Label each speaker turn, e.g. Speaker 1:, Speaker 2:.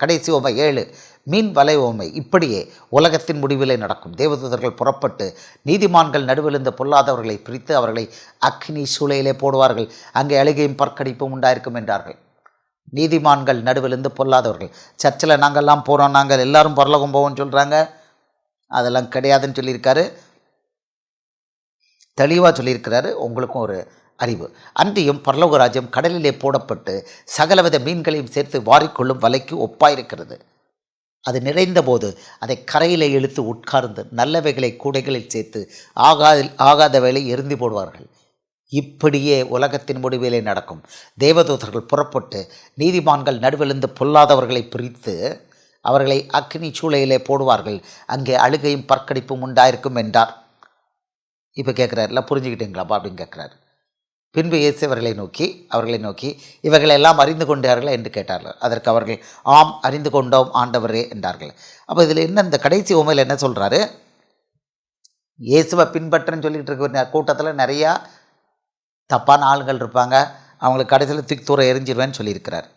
Speaker 1: கடைசி ஓமை ஏழு மீன் வலை ஓமை. இப்படியே உலகத்தின் முடிவிலே நடக்கும். தேவதூதர்கள் புறப்பட்டு நீதிமான்கள் நடுவில் இருந்த பொல்லாதவர்களை பிரித்து அவர்களை அக்னி சூளையிலே போடுவார்கள். அங்கே அழுகையும் பற்கடிப்பும் உண்டாயிருக்கும் என்றார்கள். நீதிமான்கள் நடுவிலிருந்து பொல்லாதவர்கள். சர்ச்சில் நாங்கள்லாம் போகிறோம் நாங்கள் எல்லாரும் பரலகம் போவோம்னு சொல்கிறாங்க அதெல்லாம் கிடையாதுன்னு சொல்லியிருக்காரு. தெளிவாக சொல்லியிருக்கிறாரு. உங்களுக்கும் ஒரு அறிவு. அன்றியும் பரலோக ராஜ்யம் கடலிலே போடப்பட்டு சகலவித மீன்களையும் சேர்த்து வாரிக்கொள்ளும் வலைக்கு ஒப்பாயிருக்கிறது. அது நிறைந்தபோது அதை கரையிலே இழுத்து உட்கார்ந்து நல்லவைகளை கூடைகளில் சேர்த்து ஆகாத ஆகாத வேலை எரிந்து போடுவார்கள். இப்படியே உலகத்தின் முடிவிலே நடக்கும். தேவதூதர்கள் புறப்பட்டு நீதிமான்கள் நடுவிலிருந்து பொல்லாதவர்களை பிரித்து அவர்களை அக்னி சூளையிலே போடுவார்கள். அங்கே அழுகையும் பற்கடிப்பும் உண்டாயிருக்கும் என்றார். இப்போ கேட்குறாருல புரிஞ்சுக்கிட்டீங்களாப்பா அப்படின்னு கேட்குறாரு பின்பு இயேசு அவர்களை நோக்கி அவர்களை நோக்கி இவர்கள் எல்லாம் அறிந்து கொண்டார்கள்? என்று கேட்டார்கள். அதற்கு அவர்கள் ஆம் அறிந்து கொண்டோம் ஆண்டவரே என்றார்கள். அப்போ இதில் என்ன இந்த கடைசி உமையில் என்ன சொல்கிறாரு இயேசுவை பின்பற்றுன்னு சொல்லிகிட்டு இருக்க கூட்டத்தில் நிறையா தப்பான ஆளுங்கள் இருப்பாங்க. அவங்களுக்கு கடைசியில் தூக்கி தூரம் எரிஞ்சிருவேன்னு சொல்லியிருக்கிறார்.